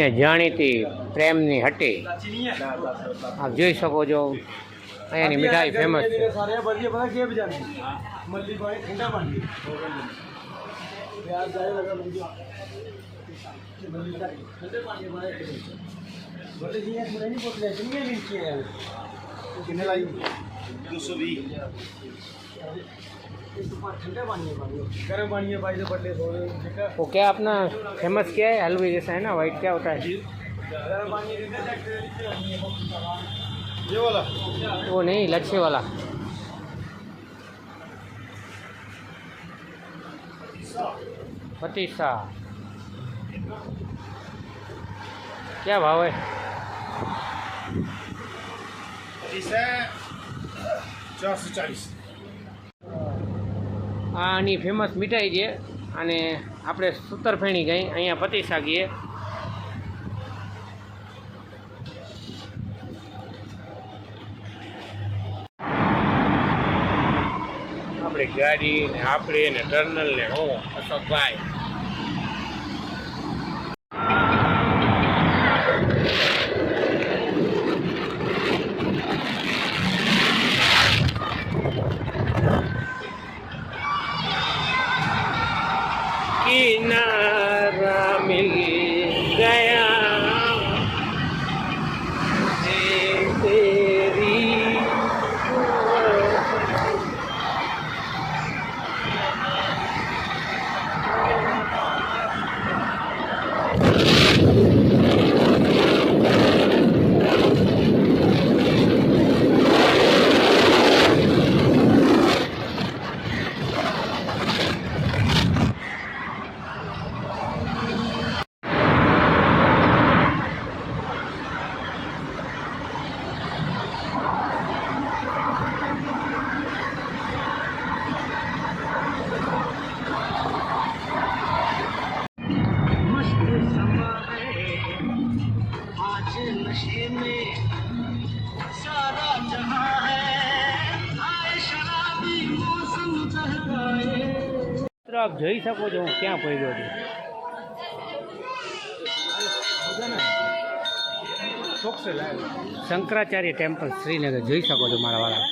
જૂની ને જાણીતી પ્રેમની હટી? આપ જોઈ શકો છો અહીંયાની મીઠાઈ ફેમસ છે. ठंडे पानी गर्म पानी है वो क्या अपना फ़ेमस क्या है? हलवे जैसा है ना? वाइट क्या होता है? ये वाला वो नहीं लच्छे वाला। पतीसा। क्या भाव है? चार सौ चालीस। આની ફેમસ મીઠાઈ છે. અને આપણે સૂતરફેણી ગઈ, અહીંયા પતી શકીએ. આપણી ગાડી ને આપણે ને ટર્નલ ને હું અશોકભાઈ. જોઈ શકો છો હું ક્યાં પડ્યો છું. શંકરાચાર્ય ટેમ્પલ, શ્રીનગર. જોઈ શકો છો મારા વાળા.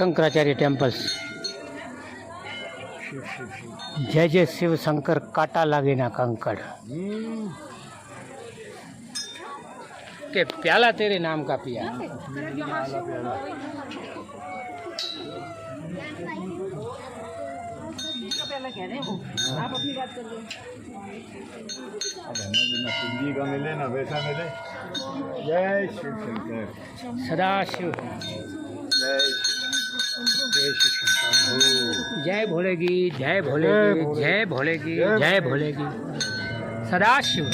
शंकराचार्य टेंपल जय जय शिव शंकर, काटा लागे ना कंकड़। के प्याला तेरे नाम का पिया। मिले ना वैसा मिले जय शिव सदा शिव जय भोलेगी जय भोलेगी जय भोलेगी। जय भोलेगी सदाशिव।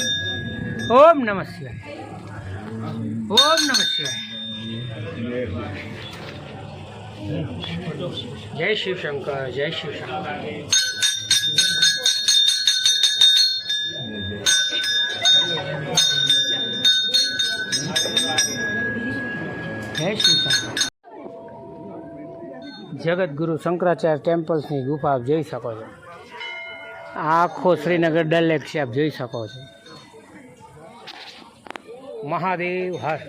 ओम नम शिवाय। ओम नम शिवाय। जय शिव शंकर जय शिव शंकर जय शिव જગતગુરુ શંકરાચાર્ય ટેમ્પલ્સની ગુફા આપ જોઈ શકો છો. આખો શ્રીનગર ડલ લેક છે, આપ જોઈ શકો છો. મહાદેવ, હર.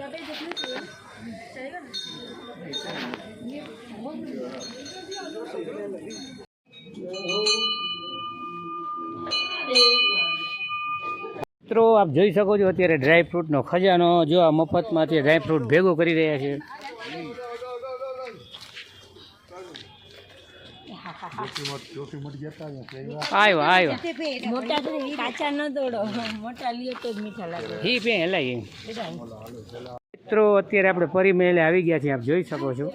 મિત્રો, આપ જોઈ શકો છો, અત્યારે ડ્રાયફ્રૂટનો ખજાનો, જો આ મફતમાં અત્યારે ડ્રાયફ્રૂટ ભેગો કરી રહ્યા છે. આવ્યો આવ્યો મોટા કાચા ન દોડો. મોટા લ્યો તો જ મીઠા લાગે. હી પે હલાઈ મિત્રો અત્યારે આપણે પરી મહેલે આવી ગયા છીએ આપ જોઈ શકો છો.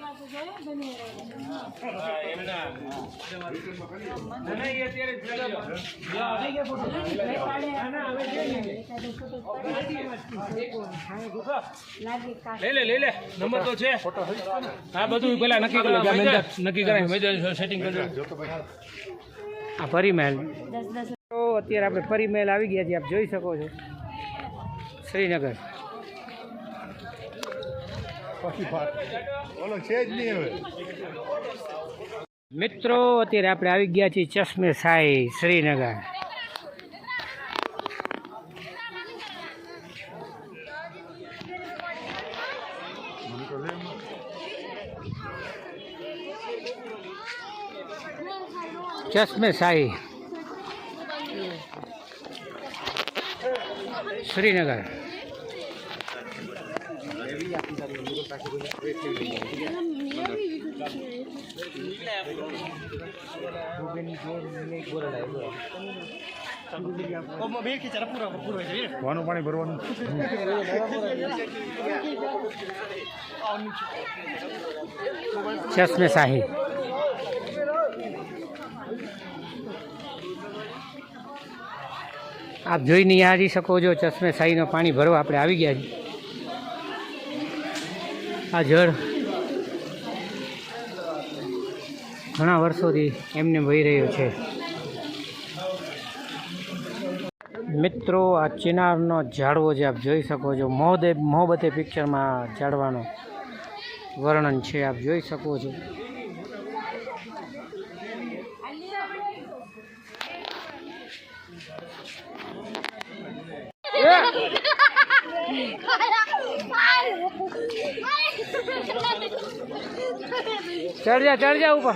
લે લે નંબર તો છે હા બધું પેલા નક્કી કરી નક્કી કરાય સેટિંગ આ ફરી મહેલ તો અત્યારે આપણે પરિમહેલ આવી ગયા છીએ આપ જોઈ શકો છો શ્રીનગર ઓલો છે જ નહીં હવે. મિત્રો અત્યારે આપણે આવી ગયા છીએ ચશ્મે સાઈ શ્રીનગર. ચશ્મે સાઈ શ્રીનગર બે કે ચાર પૂરા પૂરા છે વાનું પાણી ભરવાનું. ચશ્મે શાહી. આપ જોઈ નિહાળી શકો છો ચશ્મે શાહીનો પાણી ભરવા આપણે આવી ગયા છીએ. આ જળ ઘણા વર્ષોથી એમને વહી રહ્યો છે. મિત્રો આ ચિનારનો ઝાડવો જે આપ જોઈ શકો છો મોહદે મોહબતે પિક્ચરમાં ઝાડવાનો વર્ણન છે આપ જોઈ શકો છો. ચડ જા ચડ જા ઉપર.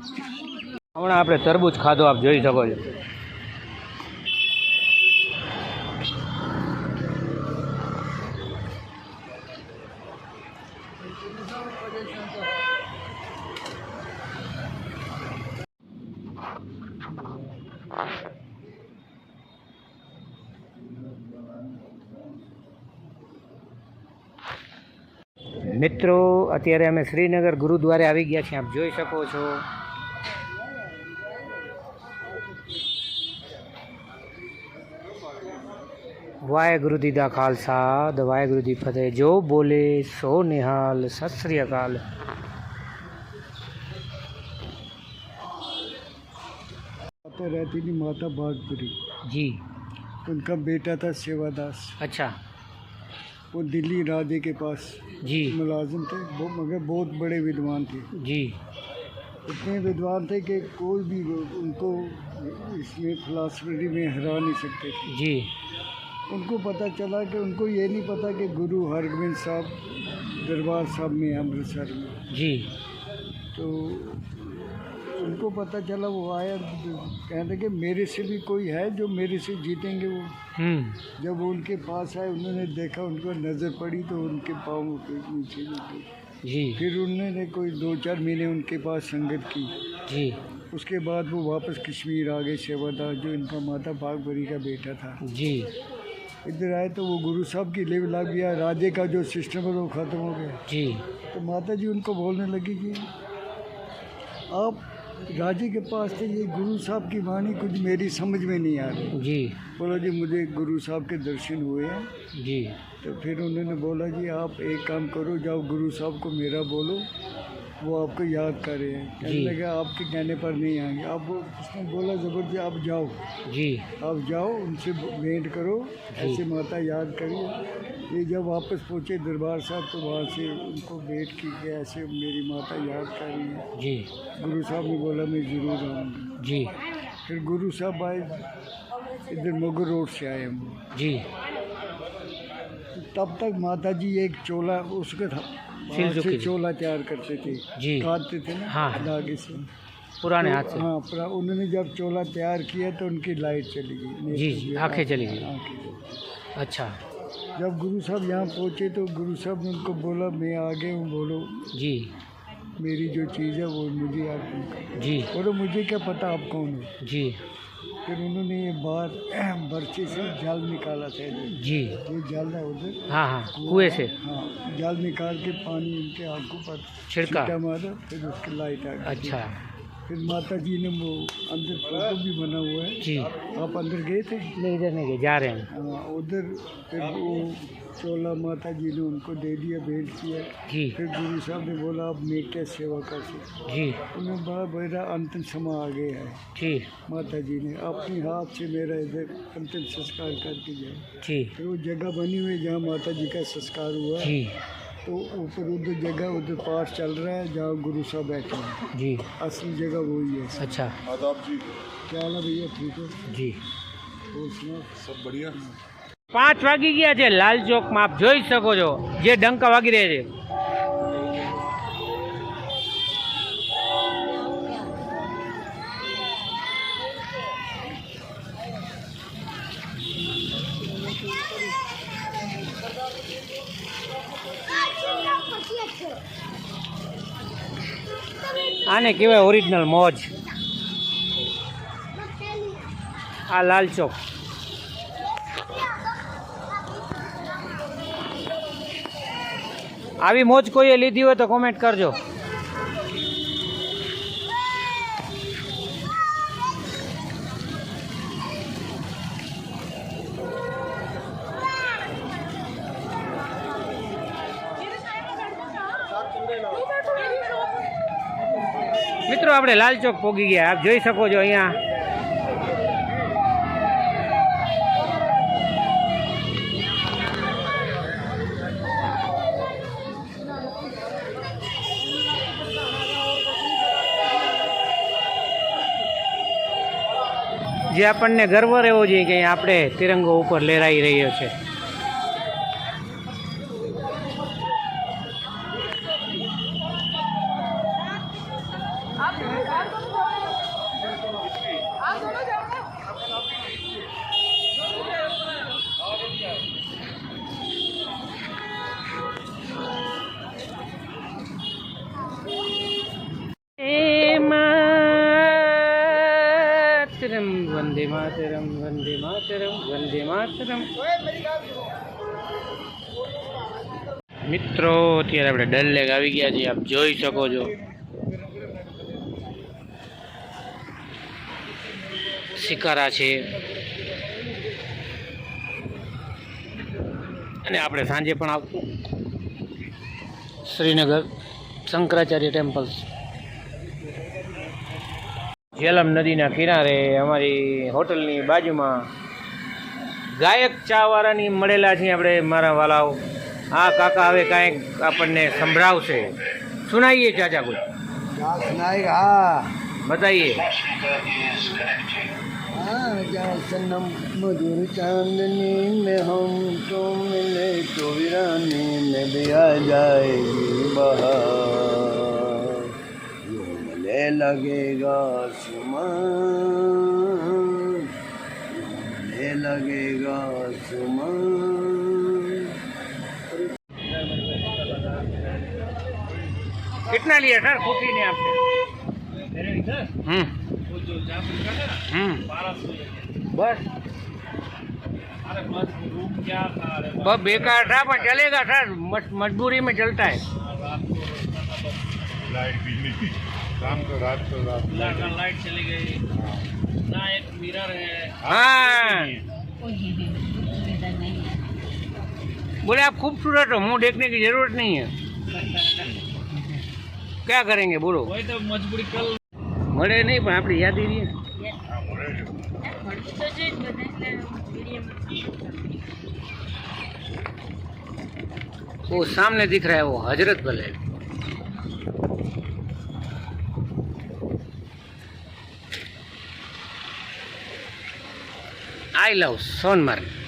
હમણાં આપણે તરબૂચ ખાધો, આપ જોઈ શકો છો. મિત્રો, અત્યારે અમે શ્રીનગર ગુરુદ્વારે આવી ગયા છીએ. આપ જોઈ શકો છો. ਵਾਹਿਗੁਰੂ ਜੀ ਦਾ ਖਾਲਸਾ ਤੇ ਵਾਹਿਗੁਰੂ ਜੀ ਕੀ ਫਤਿਹ ਜੋ ਬੋਲੇ ਸੋ ਨਿਹਾਲ ਸਤਿ ਸ੍ਰੀ ਅਕਾਲ तो रहती थी माता बागपुरी जी उनका बेटा था सेवादास अच्छा वो दिल्ली राधे के पास जी मुलाजिम थे वो मगर बहुत बड़े विद्वान थे जी इतने विद्वान थे कि कोई भी लोग उनको इसमें फिलासफी में हरा नहीं सकते थे जी उनको पता चला कि उनको ये नहीं पता कि गुरु हरगोबिंद साहब दरबार साहब में अमृतसर में। जी। तो उनको पता चला वो आया कहने लगे मेरे से भी कोई है जो मेरे से जीतेंगे वो। हम्म। जब वो उनके पास आए उन्होंने देखा उनको नज़र पड़ी तो उनके पाँव के नीचे नीचे जी। फिर उन्होंने कोई दो चार महीने उनके पास संगत की। जी। उसके बाद वो वापस कश्मीर आ गए सेवादास जो इनका माता बागबरी का बेटा था। जी। इधर आए तो वो गुरु साहब की लिव लग गया राजे का जो सिस्टम है वो ख़त्म हो गया। जी। तो माता जी उनको बोलने लगी कि आप राजे के पास थे ये गुरु साहब की वाणी कुछ मेरी समझ में नहीं आ रही। जी। बोला जी मुझे गुरु साहब के दर्शन हुए हैं। जी। तो फिर उन्होंने बोला जी आप एक काम करो जाओ गुरु साहब को मेरा बोलो वो आपको याद कर। रहे हैं कहने। लगे आपके कहने पर नहीं आएँगे। आप वो उसने बोला ज़बरदस्ती आप जाओ। जी। आप जाओ उनसे भेंट करो ऐसे माता याद करिए। ये जब वापस पहुँचे दरबार साहब तो वहाँ से उनको भेंट की कि ऐसे मेरी माता याद कर रही है। जी। गुरु साहब ने बोला मैं ज़रूर आऊँगा। जी। फिर गुरु साहब आए इधर मोगर रोड से आए हम। जी। तब तक माता जी एक चोला उसके था सिल हाथ चुकी चोला तैयार करते थे जी। काटते थे ना हाँ। धागे से पुराने हाथ से। हाँ पूरा उन्होंने जब चोला तैयार किया तो उनकी लाइट चली गई जी, जी, आँखें चली गई। अच्छा। जब गुरु साहब यहाँ पहुँचे तो गुरु साहब ने उनको बोला मैं आ गया हूँ बोलो। जी। मेरी जो चीज़ है वो मुझे आप जी। बोलो मुझे क्या पता आप कौन हो? जी। फिर उन्होंने ये बाहर बर्चे से जाल निकाला था जी। ये जल है उधर। हाँ हाँ कुएँ से। हाँ जाल निकाल के पानी उनके आँखों पर छिड़का। मारा फिर उसकी लाइट आ गई। अच्छा। फिर माता जी ने वो अंदर फ़ोटो भी बना हुआ है। जी। आप अंदर गए थे? नहीं इधर नहीं गए जा रहे हैं। हाँ, उधर फिर वो चोला माता जी ने उनको दे दिया भेंट किया। जी। फिर गुरु साहब ने बोला आप मैं क्या सेवा कर सकता जी। उन्हें बड़ा मेरा अंतिम समय आ गया है। जी। माता जी ने अपने हाथ से मेरा इधर अंतिम संस्कार करके जाए। जी। फिर वो जगह बनी हुई है जहाँ माता जी का संस्कार हुआ। जी। तो ऊपर उधर जगह उधर पाठ चल रहा है जहाँ गुरु साहब बैठे हैं जी असली जगह वही है अच्छा क्या हाल है भैया ठीक है જી और सुनाओ सब बढ़िया પાંચ વાગી ગયા છે લાલ ચોકમાં આપ જોઈ શકો છો જે ડંકા વાગી રહ્યા છે આને કહેવાય ઓરિજિનલ મોજ. આ લાલ ચોક. આવી મોજ કોઈએ લીધી હોય તો કોમેન્ટ કરજો. આપણે લાલ ચોક પોગી ગયા. આપ જોઈ શકો છો અહીંયા. જે આપણને ગર્વ રહેવો જોઈએ કે આપણે તિરંગો ઉપર લહેરાઈ રહ્યો છે. ડલ લેક આવી ગયા છીએ આપ જોઈ શકો છો. શિકારા છે. અને આપણે સાંજે પણ આવતું શ્રીનગર શંકરાચાર્ય ટેમ્પલ્સ. જેલમ નદીના કિનારે અમારી હોટલની બાજુમાં ગાયક ચાવાળાની મળેલા છીએ આપણે, મારા વાલાઓ. આ કાકા હવે કાંઈક આપણને સંભળાવશે સુનાઈએ ચાચા કોઈ क्या सुनाएगा हाँ બતાઈએ हाँ जा सनम मधुर चांदनी में हम तो मिले तो वीरानी में भी आ जाएगी बहार यूं गले लगेगा सुमन यूं गले लगेगा सुमन कितना लिया सर? कॉफ़ी ने आपसे। हम्म। हम्म। बस। बस बेकार था पर चलेगा सर। मजबूरी में चलता है। लाइट बिजली शाम को रात को रात लाइट चली गई। ना एक मिरर है। हाँ। बोले आप खूबसूरत हो मुँह देखने की ज़रूरत नहीं है। क्या करेंगे बोलो वही तो मजबूरी कल મળે નહીં પણ આપણી યાદી રહીએ મળતું તો છે જ બધા એટલે વિડીયોમાં वो सामने दिख रहा है वो हजरत बल है आई लव सोनमर्ग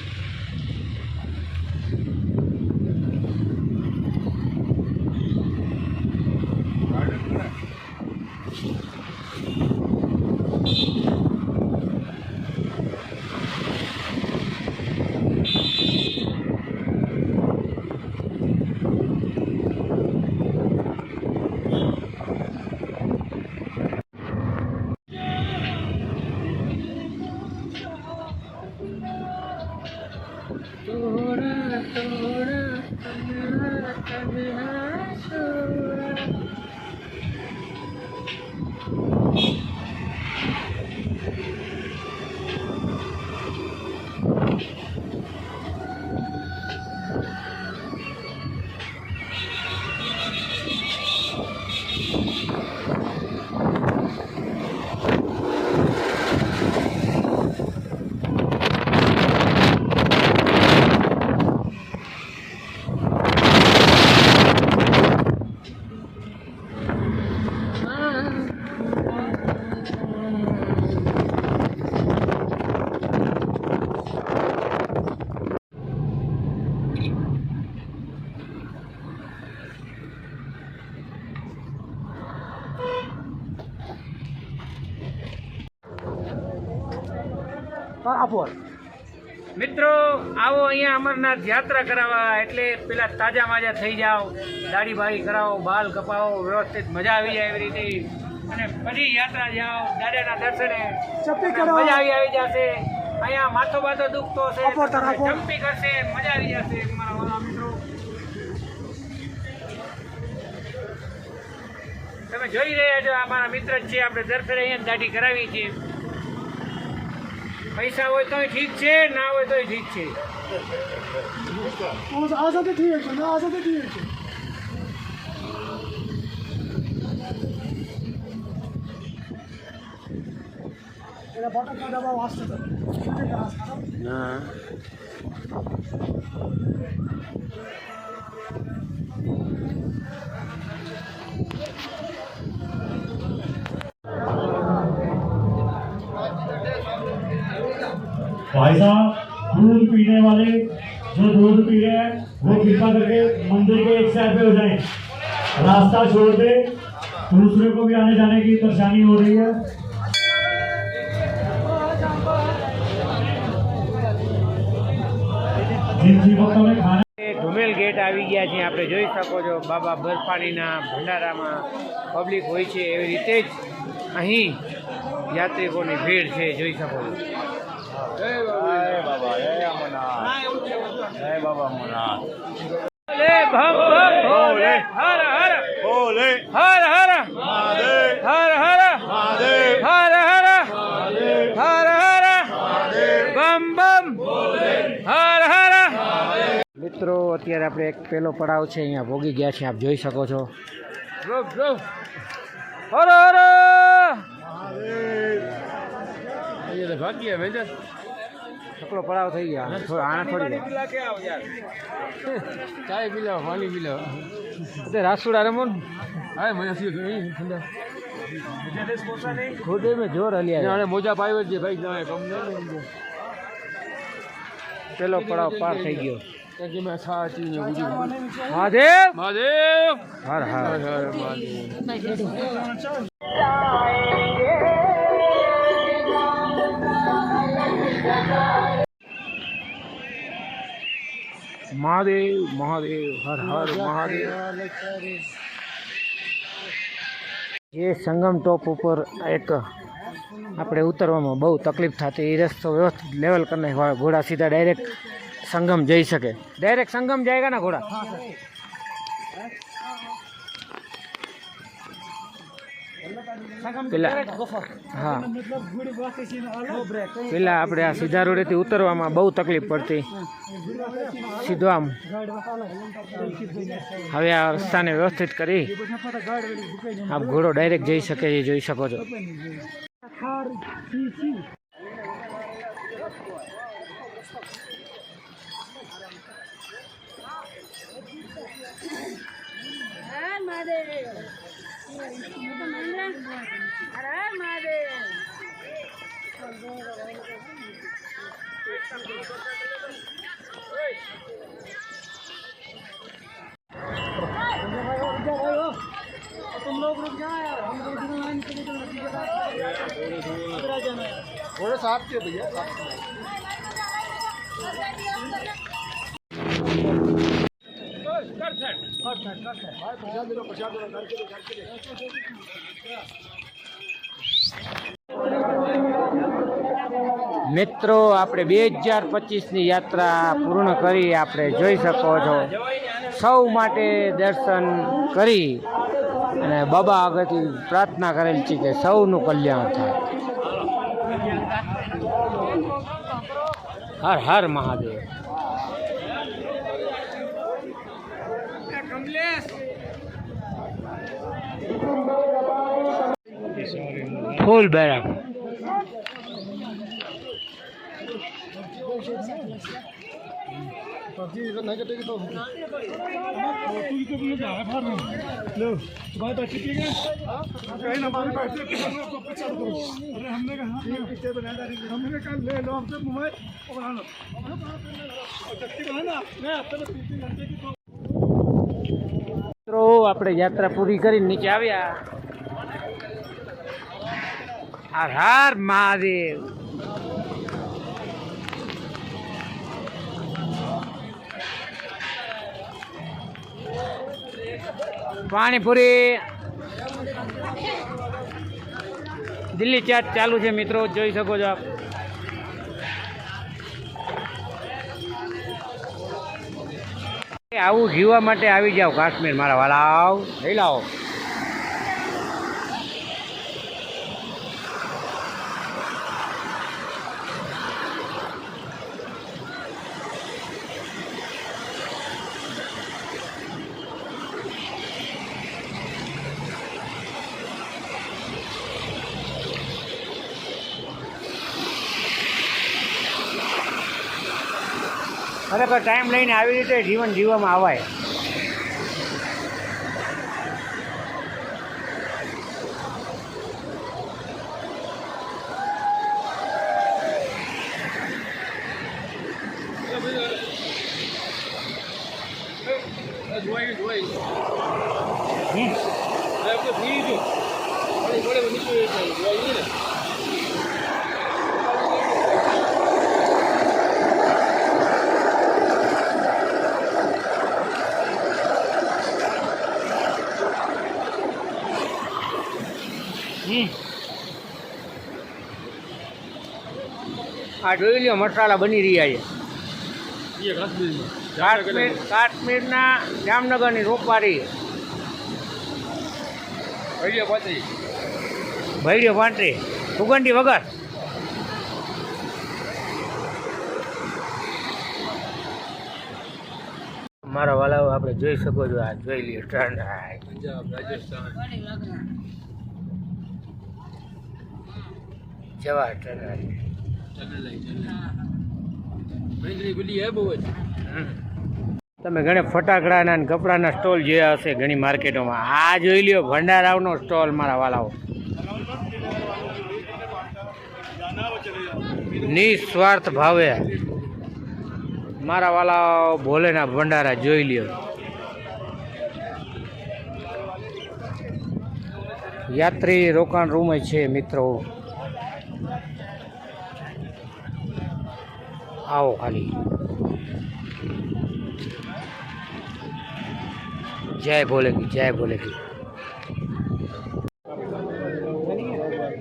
આપો મિત્રો આવો અહીંયા અમરનાથ યાત્રા કરાવવા. એટલે પેલા તાજા માજા થઈ જાઓ દાઢી બાળી કરાવો બાલ કપાવો વ્યવસ્થિત મજા આવી જાય એવી રીતે. અને પછી યાત્રા જાઓ દાદાના દર્શને. મજા આવી આવી જશે. અહીંયા માથો બાથો દુખતો તાર જમ્પી કરશે મજા આવી જશે મારા વાલા મિત્રો. તમે જોઈ રહ્યા છો આ મારા મિત્ર જ છે આપણે દર્શને અહીંયા દાઢી કરાવી છે પૈસા હોય તોય ઠીક છે ના હોય તોય ઠીક છે આઝાદી ઠીક છે ના આઝાદી ઠીક છે એના બટન દબાવ વાસ્તે તો શું કરાસ ના भाई साहब दूध पीने वाले जो दूध पी रहे हैं वो कृपा करके मंदिर के एक साइड पे हो जाएं रास्ता छोड़ दे दूसरे को भी आने जाने की परेशानी हो रही है जिन जीवकों ने खाना એ ધુમેલ ગેટ આવી ગયા છે આપણે જોઈ શકો છો બાબા બરફાણીના ભંડારામાં પબ્લિક હોય છે એવી રીતે જ અહીં યાત્રિકોની ભીડ છે જોઈ શકો છો મિત્રો અત્યારે આપણે એક પેલો પડાવ છે અહીંયા ભોગી ગયા છે આપ જોઈ શકો છો. હર હર! છકડો પડાવ થઈ ગયા. થોડો આણા થોડી ચાય પી લો પાણી પી લો. તે રાસુડા રમો ને. હા મજા ખુદે મેં જોર હલિયા મોજા પાયો છે ભાઈ પેલો પડાવ પાર થઈ ગયો. મહાદેવ! મહાદેવ! હર હર. મહાદેવ. મહાદેવ મહાદેવ હર હર મહાદેવ. જે સંગમ ટોપ ઉપર એક આપણે ઉતરવામાં બહુ તકલીફ થતી એ રસ્તો વ્યવસ્થિત લેવલ કરીને ઘોડા સીધા ડાયરેક્ટ સંગમ જઈ શકે. ડાયરેક્ટ સંગમ જાયગા ના ઘોડા? પેલા હા. પેલા આપણે આ સીધા રોડેથી ઉતરવામાં બહુ તકલીફ પડતી. સીધો આમ. હવે આ રસ્તાને વ્યવસ્થિત કરી. આપ ઘોડો ડાયરેક્ટ જઈ શકે એ જોઈ શકો છો. હર મહાદેવ હર હર મહાદેવ थोड़े साथ के भैया મિત્રો, આપણે બે હજાર પચીસની યાત્રા પૂર્ણ કરી આપણે જોઈ શકો છો. સૌ માટે દર્શન કરી અને બાબા આગળથી પ્રાર્થના કરેલ છે કે સૌનું કલ્યાણ થાય. હર હર મહાદેવ. ફૂલ બરાબર મિત્રો આપણે યાત્રા પૂરી કરી નીચે આવ્યા. હર હર મહાદેવ પાણીપુરી. દિલ્હી ચાટ ચાલુ છે મિત્રો, જોઈ શકો છો આપ. આવું જીવવા માટે આવી જાઓ કાશ્મીર, મારા વાલાઓ લઈ લાવો ટાઈમ લઈને આવી રીતે જીવન જીવવામાં આવાય જોઈ જોઈ હમ. આપણે ફરી જો વળી વળી નીકળી જાય જોઈ ને હમ. આ જોઈ લો મસાલા બની રહ્યા છે. કાશ્મીર કાશ્મીરના જામનગરની રોપારી. ભૈડિયો પાંત્રી. ભૈડ્યો પાંટરી સુગંધી વગર. મારા વાલાઓ આપણે જોઈ શકો છો આ જોઈ લઈએ ટ્રેન પંજાબ રાજસ્થાન. જવા ટ્રેન તમે ઘણા ફટાકડાના અને કપડાના સ્ટોલ જોયા હશે ઘણી માર્કેટોમાં. આ જોઈ લ્યો, ભંડારાવનો સ્ટોલ મારા વાલાઓ. નિસ્વાર્થ ભાવે. મારા વાલાઓ ભોલેના ભંડારા જોઈ લ્યો. યાત્રી રોકાણ રૂમ છે મિત્રો. આવો ખાલી. જય ભોલે કી જય ભોલે કી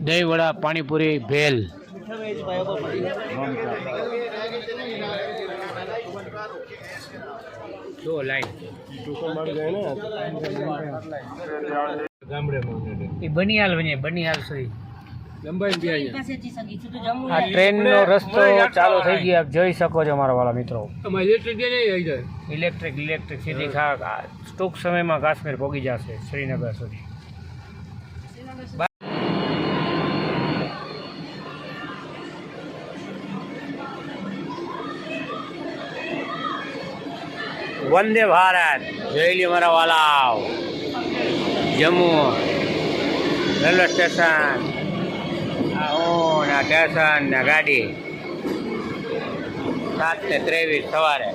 દહીં વડા પાણીપુરી ભેલ. જો લાઈન. એ બની હાલ બનિયાલ સુધી લંબાઈ બી આ ટ્રેનનો રસ્તો ચાલુ થઈ ગયો આપ જોઈ શકો છો મારા વાળા મિત્રો. અમારે ઇલેક્ટ્રિક નહીં આવી જાય. ઇલેક્ટ્રિક ઇલેક્ટ્રિક સીધી ખા આ ટૂંક સમયમાં કાશ્મીર પહોંચી જશે શ્રીનગર સુધી. વંદે ભારત. જોઈ મારા વાલાવ જમ્મુ. Railway station. આ ગાડી સાત ને ત્રેવીસ સવારે.